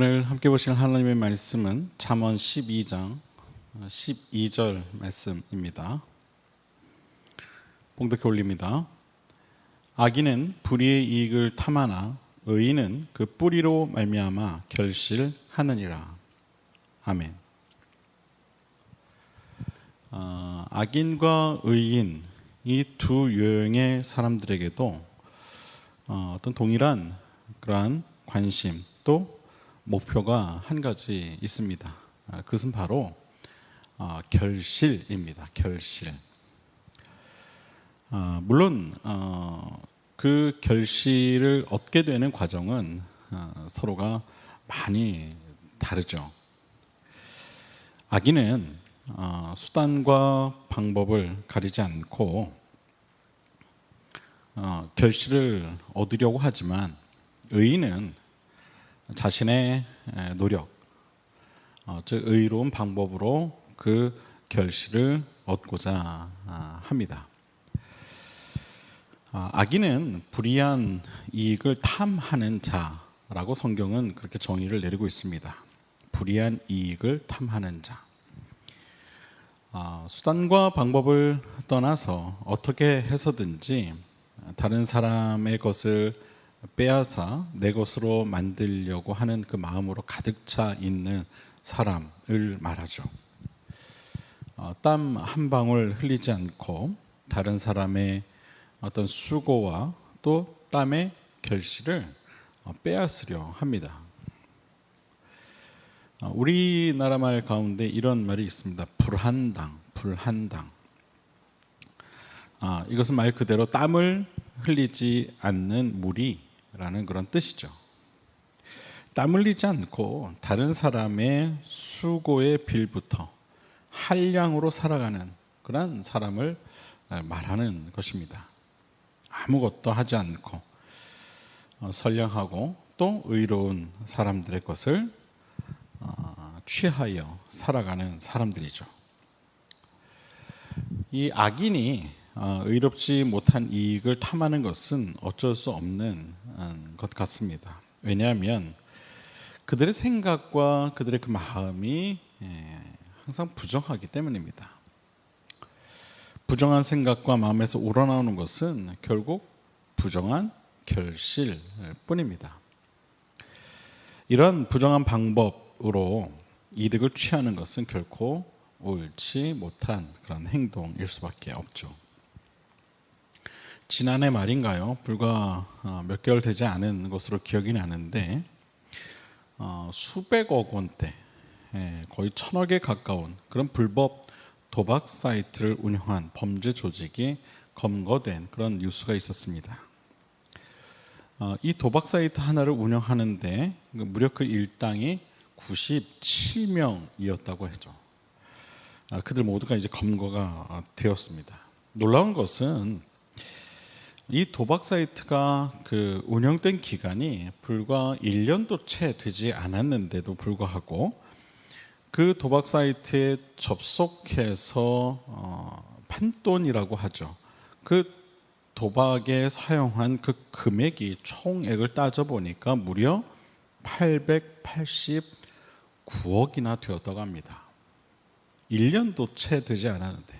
오늘 함께 보실 하나님의 말씀은 잠언 12장 12절 말씀입니다. 봉독해 올립니다. 악인은 불의의 이익을 탐하나 의인은 그 뿌리로 말미암아 결실하느니라. 아멘. 어, 악인과 의인 이 두 유형의 사람들에게도 어, 어떤 동일한 그러한 관심 또 목표가 한 가지 있습니다. 아, 그것은 바로 어, 결실입니다. 결실. 아, 물론 어, 그 결실을 얻게 되는 과정은 어, 서로가 많이 다르죠. 어, 수단과 방법을 가리지 않고 어, 결실을 얻으려고 하지만 의인은 자신의 에, 노력, 어, 즉 의로운 방법으로 그 결실을 얻고자 아, 합니다. 아, 악인은 불이한 이익을 탐하는 자라고 성경은 그렇게 정의를 내리고 있습니다. 불이한 이익을 탐하는 자. 아, 수단과 방법을 떠나서 어떻게 해서든지 다른 사람의 것을 빼앗아 내 것으로 만들려고 하는 그 마음으로 가득 차 있는 사람을 말하죠. 어, 땀한 방울 흘리지 않고 다른 사람의 어떤 수고와 또 땀의 결실을 어, 빼앗으려 합니다. 어, 우리나라 말 가운데 이런 말이 있습니다. 불한당, 불한당. 아, 이것은 말 그대로 땀을 흘리지 않는 무리 라는 그런 뜻이죠. 땀 흘리지 않고 다른 사람의 수고의 빌부터 한량으로 살아가는 그런 사람을 말하는 것입니다. 아무것도 하지 않고 어, 선량하고 또 의로운 사람들의 것을 어, 취하여 살아가는 사람들이죠. 이 악인이 어, 의롭지 못한 이익을 탐하는 것은 어쩔 수 없는 음, 것 같습니다. 왜냐하면 그들의 생각과 그들의 그 마음이 예, 항상 부정하기 때문입니다. 부정한 생각과 마음에서 우러나오는 것은 결국 부정한 결실 뿐입니다. 이런 부정한 방법으로 이득을 취하는 것은 결코 옳지 못한 그런 행동일 수밖에 없죠. 지난해 말인가요? 불과 어, 몇 개월 되지 않은 것으로 기억이 나는데 어, 수백억 원대, 예, 거의 천억에 가까운 그런 불법 도박 사이트를 운영한 범죄 조직이 검거된 그런 뉴스가 있었습니다. 어, 이 도박 사이트 하나를 운영하는데 무려 그 일당이 97명이었다고 하죠. 아, 그들 모두가 이제 검거가 되었습니다. 놀라운 것은 이 도박 사이트가 그 운영된 기간이 불과 1년도 채 되지 않았는데도 불구하고 그 도박 사이트에 접속해서 어, 판돈이라고 하죠. 그 도박에 사용한 그 금액이 총액을 따져 보니까 무려 889억이나 되었다고 합니다. 1년도 채 되지 않았는데.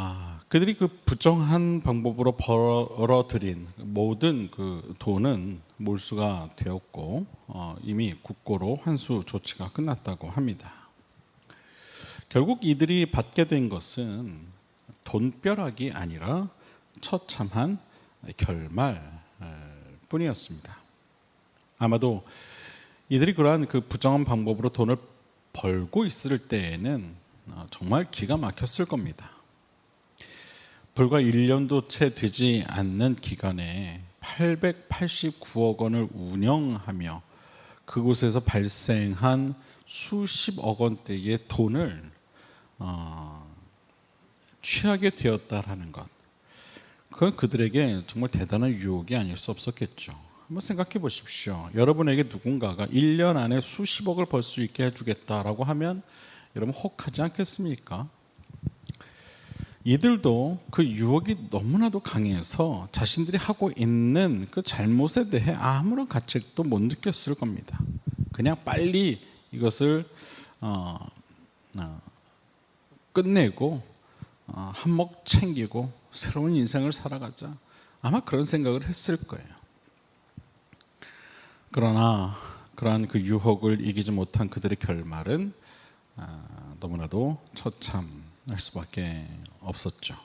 아, 그들이 그 부정한 방법으로 벌어들인 모든 그 돈은 몰수가 되었고 어, 이미 국고로 환수 조치가 끝났다고 합니다. 결국 이들이 받게 된 것은 돈벼락이 아니라 처참한 결말 뿐이었습니다. 아마도 이들이 그러한 그 부정한 방법으로 돈을 벌고 있을 때에는 어, 정말 기가 막혔을 겁니다. 불과 1년도 채 되지 않는 기간에 889억 원을 운영하며 그곳에서 발생한 수십억 원대의 돈을 어, 취하게 되었다라는 것. 그건 그들에게 정말 대단한 유혹이 아닐 수 없었겠죠. 한번 생각해 보십시오. 여러분에게 누군가가 1년 안에 수십억을 벌 수 있게 해주겠다라고 하면 여러분 혹하지 않겠습니까? 이들도 그 유혹이 너무나도 강해서 자신들이 하고 있는 그 잘못에 대해 아무런 가책도 못 느꼈을 겁니다. 그냥 빨리 이것을 어, 어, 끝내고 어, 한몫 챙기고 새로운 인생을 살아가자. 아마 그런 생각을 했을 거예요. 그러나 그러한 그 유혹을 이기지 못한 그들의 결말은 아, 너무나도 처참 할 수밖에 없었죠.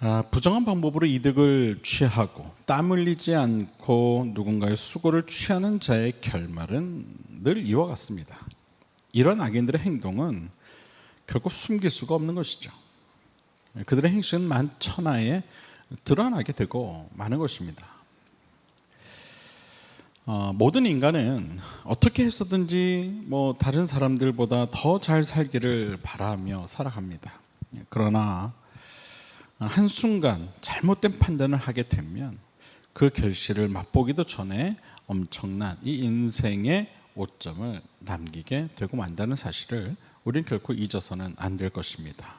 아, 부정한 방법으로 이득을 취하고 땀 흘리지 않고 누군가의 수고를 취하는 자의 결말은 늘 이와 같습니다. 이런 악인들의 행동은 결국 숨길 수가 없는 것이죠. 그들의 행실은 만천하에 드러나게 되고 마는 것입니다. 어, 모든 인간은 어떻게 해서든지 뭐 다른 사람들보다 더 잘 살기를 바라며 살아갑니다. 그러나 한 순간 잘못된 판단을 하게 되면 그 결실을 맛보기도 전에 엄청난 이 인생의 오점을 남기게 되고 만다는 사실을 우리는 결코 잊어서는 안 될 것입니다.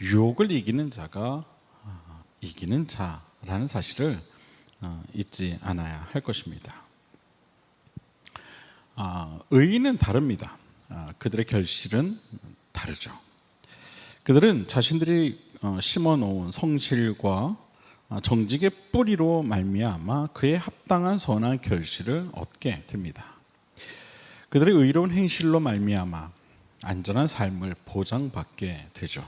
유혹을 이기는 자가 어, 이기는 자라는 사실을 어, 잊지 않아야 할 것입니다. 아, 의인은 다릅니다. 아, 그들의 결실은 다르죠. 그들은 자신들이 어, 심어놓은 성실과 아, 정직의 뿌리로 말미암아 그에 합당한 선한 결실을 얻게 됩니다. 그들의 의로운 행실로 말미암아 안전한 삶을 보장받게 되죠.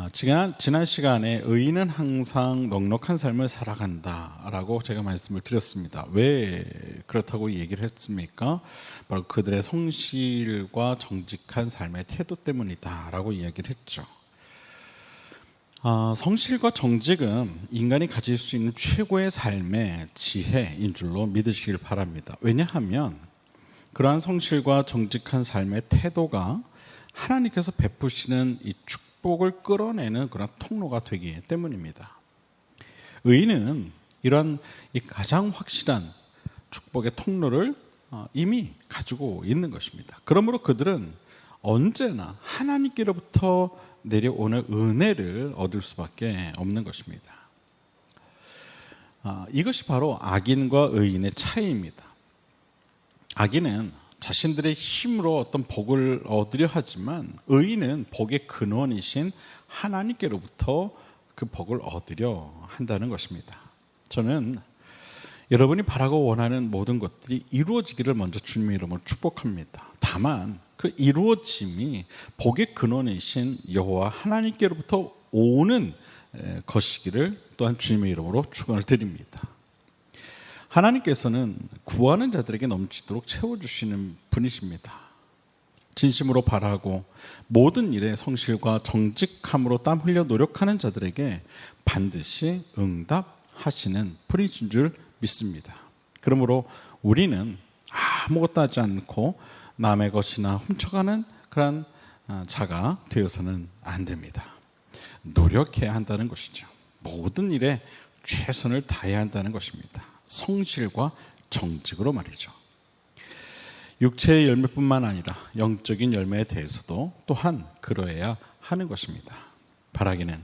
아, 지난, 지난 시간에 의인은 항상 넉넉한 삶을 살아간다라고 제가 말씀을 드렸습니다. 왜 그렇다고 얘기를 했습니까? 바로 그들의 성실과 정직한 삶의 태도 때문이다라고 이야기를 했죠. 아, 성실과 정직은 인간이 가질 수 있는 최고의 삶의 지혜인 줄로 믿으시길 바랍니다. 왜냐하면 그러한 성실과 정직한 삶의 태도가 하나님께서 베푸시는 이 축 복을 끌어내는 그런 통로가 되기 때문입니다. 의인은 이런 이 가장 확실한 축복의 통로를 어, 이미 가지고 있는 것입니다. 그러므로 그들은 언제나 하나님께로부터 내려오는 은혜를 얻을 수밖에 없는 것입니다. 아, 이것이 바로 악인과 의인의 차이입니다. 악인은 자신들의 힘으로 어떤 복을 얻으려 하지만 의인은 복의 근원이신 하나님께로부터 그 복을 얻으려 한다는 것입니다. 저는 여러분이 바라고 원하는 모든 것들이 이루어지기를 먼저 주님의 이름으로 축복합니다. 다만 그 이루어짐이 복의 근원이신 여호와 하나님께로부터 오는 것이기를 또한 주님의 이름으로 축원을 드립니다. 하나님께서는 구하는 자들에게 넘치도록 채워주시는 분이십니다. 진심으로 바라고 모든 일에 성실과 정직함으로 땀 흘려 노력하는 자들에게 반드시 응답하시는 분이신 줄 믿습니다. 그러므로 우리는 아무것도 하지 않고 남의 것이나 훔쳐가는 그런 어, 자가 되어서는 안 됩니다. 노력해야 한다는 것이죠. 모든 일에 최선을 다해야 한다는 것입니다. 성실과 정직으로 말이죠. 육체의 열매뿐만 아니라 영적인 열매에 대해서도 또한 그러해야 하는 것입니다. 바라기는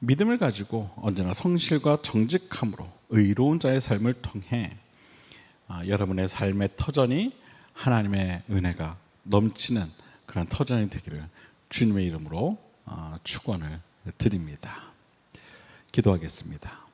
믿음을 가지고 언제나 성실과 정직함으로 의로운 자의 삶을 통해 아, 여러분의 삶의 터전이 하나님의 은혜가 넘치는 그런 터전이 되기를 주님의 이름으로 아, 축원을 드립니다. 기도하겠습니다.